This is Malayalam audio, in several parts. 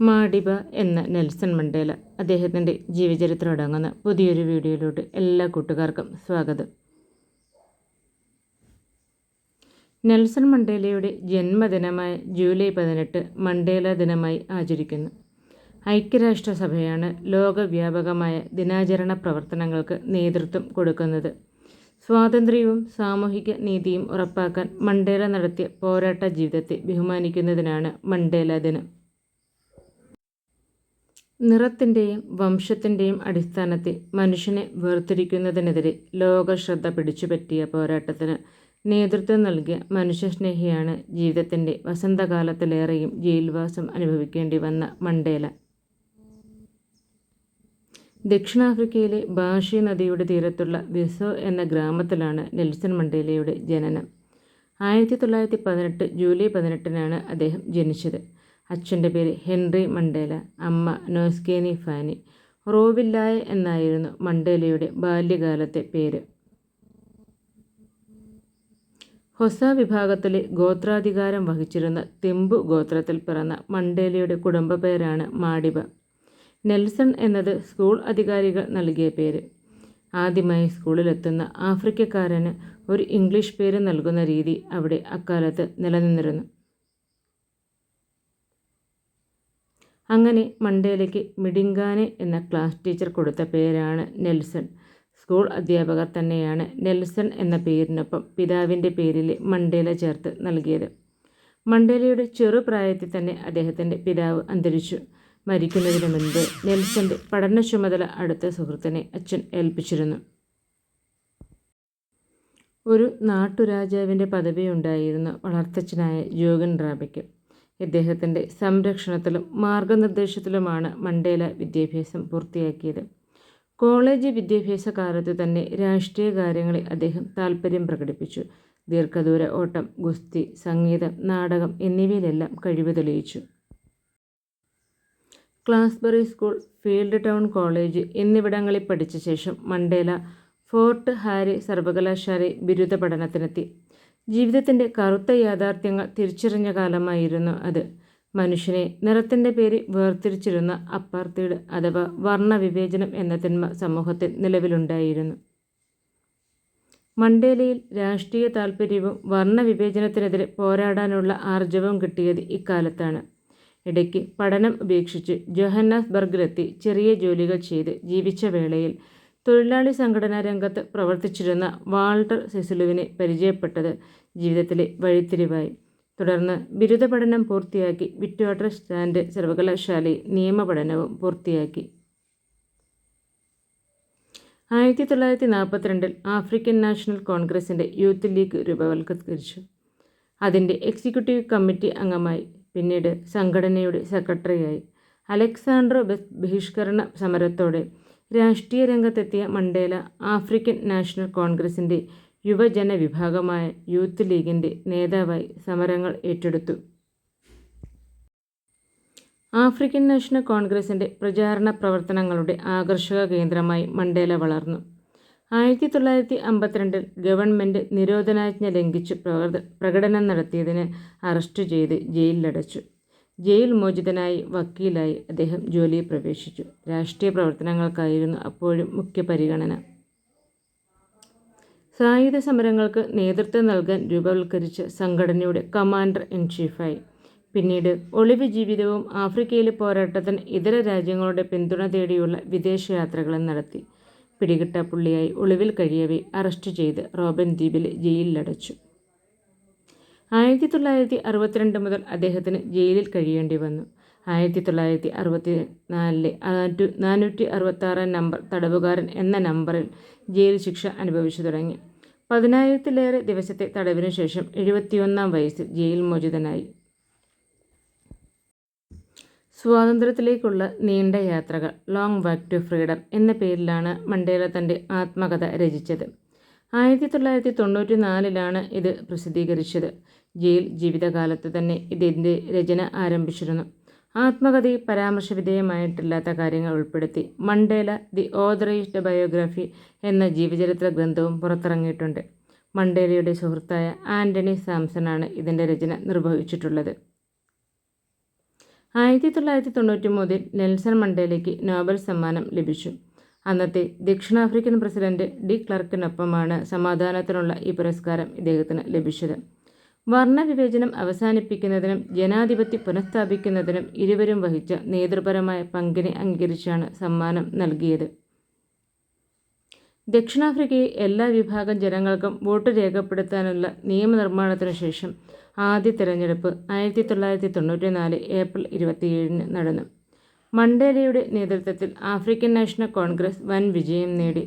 മാഡിബ എന്ന നെൽസൺ മണ്ടേല അദ്ദേഹത്തിന്റെ ജീവചരിത്രം അടങ്ങുന്ന പുതിയൊരു വീഡിയോയിലോട്ട് എല്ലാ കൂട്ടുകാർക്കും സ്വാഗതം. നെൽസൺ മണ്ടേലയുടെ ജന്മദിനമായ ജൂലൈ പതിനെട്ട് മണ്ടേല ദിനമായി ആചരിക്കുന്നു. ഐക്യരാഷ്ട്രസഭയാണ് ലോകവ്യാപകമായ ദിനാചരണ പ്രവർത്തനങ്ങൾക്ക് നേതൃത്വം കൊടുക്കുന്നത്. സ്വാതന്ത്ര്യവും സാമൂഹിക നീതിയും ഉറപ്പാക്കാൻ മണ്ടേല നടത്തിയ പോരാട്ട ജീവിതത്തെ ബഹുമാനിക്കുന്നതിനാണ് മണ്ടേല ദിനം. നിറത്തിന്റെയും വംശത്തിന്റെയും അടിസ്ഥാനത്തിൽ മനുഷ്യനെ വേർതിരിക്കുന്നതിനെതിരെ ലോക ശ്രദ്ധ പിടിച്ചുപറ്റിയ പോരാട്ടത്തിന് നേതൃത്വം നൽകിയ മനുഷ്യസ്നേഹിയാണ് ജീവിതത്തിന്റെ വസന്തകാലത്തിലേറെയും ജയിൽവാസം അനുഭവിക്കേണ്ടി വന്ന മണ്ടേല. ദക്ഷിണാഫ്രിക്കയിലെ ബാഷി നദിയുടെ തീരത്തുള്ള വിസോ എന്ന ഗ്രാമത്തിലാണ് നെൽസൺ മണ്ടേലയുടെ ജനനം. ആയിരത്തി തൊള്ളായിരത്തി പതിനെട്ട് ജൂലൈ പതിനെട്ടിനാണ് അദ്ദേഹം ജനിച്ചത്. അച്ഛന്റെ പേര് ഹെൻറി മണ്ടേല അമ്മ നോസ്കേനി ഫാനി റോവില്ലായ എന്നായിരുന്നു മണ്ടേലയുടെ ബാല്യകാലത്തെ പേര്. ഹൊസ വിഭാഗത്തിലെ ഗോത്രാധികാരം വഹിച്ചിരുന്ന തെമ്പു ഗോത്രത്തിൽ പിറന്ന മണ്ടേലയുടെ കുടുംബ പേരാണ് മാഡിബ നെൽസൺ എന്നത് സ്കൂൾ അധികാരികൾ നൽകിയ പേര്. ആദ്യമായി സ്കൂളിലെത്തുന്ന ആഫ്രിക്കക്കാരന് ഒരു ഇംഗ്ലീഷ് പേര് നൽകുന്ന രീതി അവിടെ അക്കാലത്ത് നിലനിന്നിരുന്നു. അങ്ങനെ മണ്ടേലയ്ക്ക് മിഡിങ്കാനെ എന്ന ക്ലാസ് ടീച്ചർ കൊടുത്ത പേരാണ് നെൽസൺ. സ്കൂൾ അധ്യാപകർ തന്നെയാണ് നെൽസൺ എന്ന പേരിനൊപ്പം പിതാവിന്റെ പേരിൽ മണ്ടേല ചേർത്ത് നൽകിയത്. മണ്ടേലയുടെ ചെറുപ്രായത്തിൽ തന്നെ അദ്ദേഹത്തിന്റെ പിതാവ് അന്തരിച്ചു. മരിക്കുന്നതിന് മുൻപ് നെൽസന്റെ പഠന ചുമതല അടുത്ത സുഹൃത്തിനെ അച്ഛൻ ഏൽപ്പിച്ചിരുന്നു. ഒരു നാട്ടുരാജാവിന്റെ പദവി ഉണ്ടായിരുന്നു വളർത്തച്ഛനായ ജോഗൻ റാബയ്ക്ക് ഇദ്ദേഹത്തിന്റെ സംരക്ഷണത്തിലും മാർഗനിർദ്ദേശത്തിലുമാണ് മണ്ടേല വിദ്യാഭ്യാസം പൂർത്തിയാക്കിയത്. കോളേജ് വിദ്യാഭ്യാസ കാലത്ത് തന്നെ രാഷ്ട്രീയ കാര്യങ്ങളിൽ അദ്ദേഹം താൽപ്പര്യം പ്രകടിപ്പിച്ചു. ദീർഘദൂര ഓട്ടം ഗുസ്തി സംഗീതം നാടകം എന്നിവയിലെല്ലാം കഴിവ് തെളിയിച്ചു. Clarkebury school Healdtown college എന്നിവിടങ്ങളിൽ പഠിച്ച ശേഷം മണ്ടേല ഫോർട്ട് ഹാരി സർവകലാശാലയിൽ ബിരുദ പഠനത്തിനെത്തി. ജീവിതത്തിന്റെ കറുത്ത യാഥാർത്ഥ്യങ്ങൾ തിരിച്ചറിഞ്ഞ കാലമായിരുന്നു അത്. മനുഷ്യനെ നിറത്തിന്റെ പേരിൽ വേർതിരിച്ചിരുന്ന അപ്പാർത്തീഡ് അഥവാ വർണവിവേചനം എന്ന തിന്മ സമൂഹത്തിൽ നിലവിലുണ്ടായിരുന്നു. മണ്ടേലയിൽ രാഷ്ട്രീയ താൽപ്പര്യവും വർണവിവേചനത്തിനെതിരെ പോരാടാനുള്ള ആർജവവും കിട്ടിയത് ഇക്കാലത്താണ്. ഇടയ്ക്ക് പഠനം ഉപേക്ഷിച്ച് ജോഹന്നാസ് ബർഗിലെത്തി ചെറിയ ജോലികൾ ചെയ്ത് ജീവിച്ച വേളയിൽ തൊഴിലാളി സംഘടനാ രംഗത്ത് പ്രവർത്തിച്ചിരുന്ന വാൾട്ടർ സെസിലുവിനെ പരിചയപ്പെട്ടത് ജീവിതത്തിലെ വഴിത്തിരിവായി. തുടർന്ന് ബിരുദ പഠനം പൂർത്തിയാക്കി വിറ്റ്വാട്ടർ സ്റ്റാൻഡ് സർവകലാശാലയിൽ നിയമപഠനവും പൂർത്തിയാക്കി. ആയിരത്തി തൊള്ളായിരത്തി നാൽപ്പത്തിരണ്ടിൽ ആഫ്രിക്കൻ നാഷണൽ കോൺഗ്രസിന്റെ യൂത്ത് ലീഗ് രൂപവൽക്കരിച്ചു. അതിന്റെ എക്സിക്യൂട്ടീവ് കമ്മിറ്റി അംഗമായി പിന്നീട് സംഘടനയുടെ സെക്രട്ടറിയായി. അലക്സാണ്ട്രോ ബഹിഷ്കരണ സമരത്തോടെ രാഷ്ട്രീയ രംഗത്തെത്തിയ മണ്ടേല ആഫ്രിക്കൻ നാഷണൽ കോൺഗ്രസിന്റെ യുവജന വിഭാഗമായ യൂത്ത് ലീഗിന്റെ നേതാവായി സമരങ്ങൾ ഏറ്റെടുത്തു. ആഫ്രിക്കൻ നാഷണൽ കോൺഗ്രസിന്റെ പ്രചാരണ പ്രവർത്തനങ്ങളുടെ ആകർഷക കേന്ദ്രമായി മണ്ടേല വളർന്നു. ആയിരത്തി തൊള്ളായിരത്തി അമ്പത്തിരണ്ടിൽ ഗവൺമെന്റ് നിരോധനാജ്ഞ ലംഘിച്ച് പ്രകടനം നടത്തിയതിന് അറസ്റ്റ് ചെയ്ത് ജയിലിലടച്ചു. ജയിൽ മോചിതനായി വക്കീലായി അദ്ദേഹം ജോലിയിൽ പ്രവേശിച്ചു. രാഷ്ട്രീയ പ്രവർത്തനങ്ങൾക്കായിരുന്നു അപ്പോഴും മുഖ്യ പരിഗണന. സായുധ സമരങ്ങൾക്ക് നേതൃത്വം നൽകാൻ രൂപവൽക്കരിച്ച സംഘടനയുടെ കമാൻഡർ ഇൻ ചീഫായി. പിന്നീട് ഒളിവ് ജീവിതവും ആഫ്രിക്കയിലെ പോരാട്ടത്തിന് ഇതര രാജ്യങ്ങളുടെ പിന്തുണ തേടിയുള്ള വിദേശയാത്രകളും നടത്തി. പിടികിട്ട പുള്ളിയായി ഒളിവിൽ കഴിയവേ അറസ്റ്റ് ചെയ്ത് റോബൻ ദ്വീപിലെ ജയിലിലടച്ചു. ആയിരത്തി തൊള്ളായിരത്തി അറുപത്തിരണ്ട് മുതൽ അദ്ദേഹത്തിന് ജയിലിൽ കഴിയേണ്ടി വന്നു. ആയിരത്തി തൊള്ളായിരത്തി അറുപത്തി നാലിലെ നാനൂറ്റി അറുപത്താറാം നമ്പർ തടവുകാരൻ എന്ന നമ്പറിൽ ജയിൽ ശിക്ഷ അനുഭവിച്ചു തുടങ്ങി. പതിനായിരത്തിലേറെ ദിവസത്തെ തടവിനു ശേഷം എഴുപത്തിയൊന്നാം വയസ്സിൽ ജയിൽ മോചിതനായി. സ്വാതന്ത്ര്യത്തിലേക്കുള്ള നീണ്ട യാത്രകൾ ലോങ് വാക്ക് ടു ഫ്രീഡം എന്ന പേരിലാണ് മണ്ടേല തന്റെ ആത്മകഥ രചിച്ചത്. ആയിരത്തി തൊള്ളായിരത്തി തൊണ്ണൂറ്റി നാലിലാണ് ഇത് പ്രസിദ്ധീകരിച്ചത്. ജയിൽ ജീവിതകാലത്ത് തന്നെ ഇതിന്റെ രചന ആരംഭിച്ചിരുന്നു. ആത്മകഥയിൽ പരാമർശവിധേയമായിട്ടില്ലാത്ത കാര്യങ്ങൾ ഉൾപ്പെടുത്തി മണ്ടേല ദി ഓതറൈസ്ഡ് ബയോഗ്രഫി എന്ന ജീവചരിത്ര ഗ്രന്ഥവും പുറത്തിറങ്ങിയിട്ടുണ്ട്. മണ്ടേലയുടെ സുഹൃത്തായ ആന്റണി സാംസണാണ് ഇതിന്റെ രചന നിർവഹിച്ചിട്ടുള്ളത്. ആയിരത്തി തൊള്ളായിരത്തി തൊണ്ണൂറ്റി മൂന്നിൽ നെൽസൺ മണ്ടേലയ്ക്ക് നോബൽ സമ്മാനം ലഭിച്ചു. അന്നത്തെ ദക്ഷിണാഫ്രിക്കൻ പ്രസിഡന്റ് ഡി ക്ലർക്കിനൊപ്പമാണ് സമാധാനത്തിനുള്ള ഈ പുരസ്കാരം ഇദ്ദേഹത്തിന് ലഭിച്ചത്. വർണവിവേചനം അവസാനിപ്പിക്കുന്നതിനും ജനാധിപത്യം പുനഃസ്ഥാപിക്കുന്നതിനും ഇരുവരും വഹിച്ച നേതൃപരമായ പങ്കിനെ അംഗീകരിച്ചാണ് സമ്മാനം നൽകിയത്. ദക്ഷിണാഫ്രിക്കയിൽ എല്ലാ വിഭാഗം ജനങ്ങൾക്കും വോട്ട് രേഖപ്പെടുത്താനുള്ള നിയമനിർമ്മാണത്തിനു ശേഷം ആദ്യ തിരഞ്ഞെടുപ്പ് ആയിരത്തി തൊള്ളായിരത്തി തൊണ്ണൂറ്റി നാല് ഏപ്രിൽ ഇരുപത്തിയേഴിന് നടന്നു. മണ്ടേലയുടെ നേതൃത്വത്തിൽ ആഫ്രിക്കൻ നാഷണൽ കോൺഗ്രസ് വൻ വിജയം നേടി.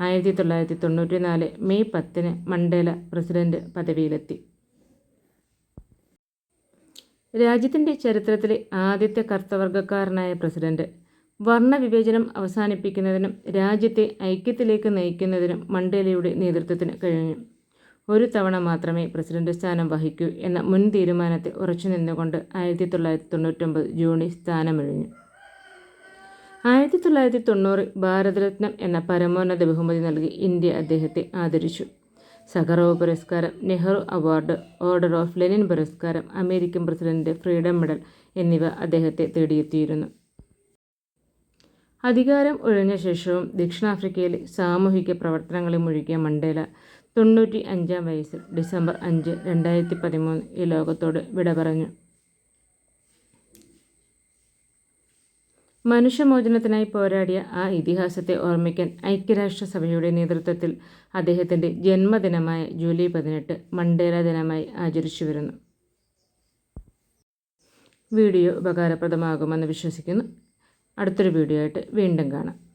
ആയിരത്തി തൊള്ളായിരത്തി തൊണ്ണൂറ്റി നാല് മെയ് പത്തിന് മണ്ടേല പ്രസിഡന്റ് പദവിയിലെത്തി. രാജ്യത്തിന്റെ ചരിത്രത്തിലെ ആദ്യത്തെ കർത്തവർഗക്കാരനായ പ്രസിഡന്റ്. വർണവിവേചനം അവസാനിപ്പിക്കുന്നതിനും രാജ്യത്തെ ഐക്യത്തിലേക്ക് നയിക്കുന്നതിനും മണ്ടേലയുടെ നേതൃത്വത്തിന് കഴിഞ്ഞു. ഒരു തവണ മാത്രമേ പ്രസിഡന്റ് സ്ഥാനം വഹിക്കൂ എന്ന മുൻ തീരുമാനത്തിൽ ഉറച്ചു നിന്നുകൊണ്ട് ആയിരത്തി തൊള്ളായിരത്തി തൊണ്ണൂറ്റൊമ്പത് ജൂണിൽ സ്ഥാനമൊഴിഞ്ഞു. ആയിരത്തി തൊള്ളായിരത്തി തൊണ്ണൂറിൽ ഭാരതരത്നം എന്ന പരമോന്നത ബഹുമതി നൽകി ഇന്ത്യ അദ്ദേഹത്തെ ആദരിച്ചു. സഖറോവ് പുരസ്കാരം Nehru award Order of Lenin പുരസ്കാരം അമേരിക്കൻ പ്രസിഡന്റ് ഫ്രീഡം മെഡൽ എന്നിവ അദ്ദേഹത്തെ തേടിയെത്തിയിരുന്നു. അധികാരം ഒഴിഞ്ഞ ശേഷവും ദക്ഷിണാഫ്രിക്കയിലെ സാമൂഹിക പ്രവർത്തനങ്ങളിൽ മുഴുകിയ മണ്ടേല തൊണ്ണൂറ്റി അഞ്ചാം വയസ്സിൽ ഡിസംബർ അഞ്ച് രണ്ടായിരത്തി പതിമൂന്ന് ഈ ലോകത്തോട് വിട പറഞ്ഞു മനുഷ്യമോചനത്തിനായി പോരാടിയ ആ ഇതിഹാസത്തെ ഓർമ്മിക്കാൻ ഐക്യരാഷ്ട്രസഭയുടെ നേതൃത്വത്തിൽ അദ്ദേഹത്തിന്റെ ജന്മദിനമായ ജൂലൈ പതിനെട്ട് മണ്ടേല ദിനമായി ആചരിച്ചു വരുന്നു. വീഡിയോ ഉപകാരപ്രദമാകുമെന്ന് വിശ്വസിക്കുന്നു. അടുത്തൊരു വീഡിയോ ആയിട്ട് വീണ്ടും കാണാം.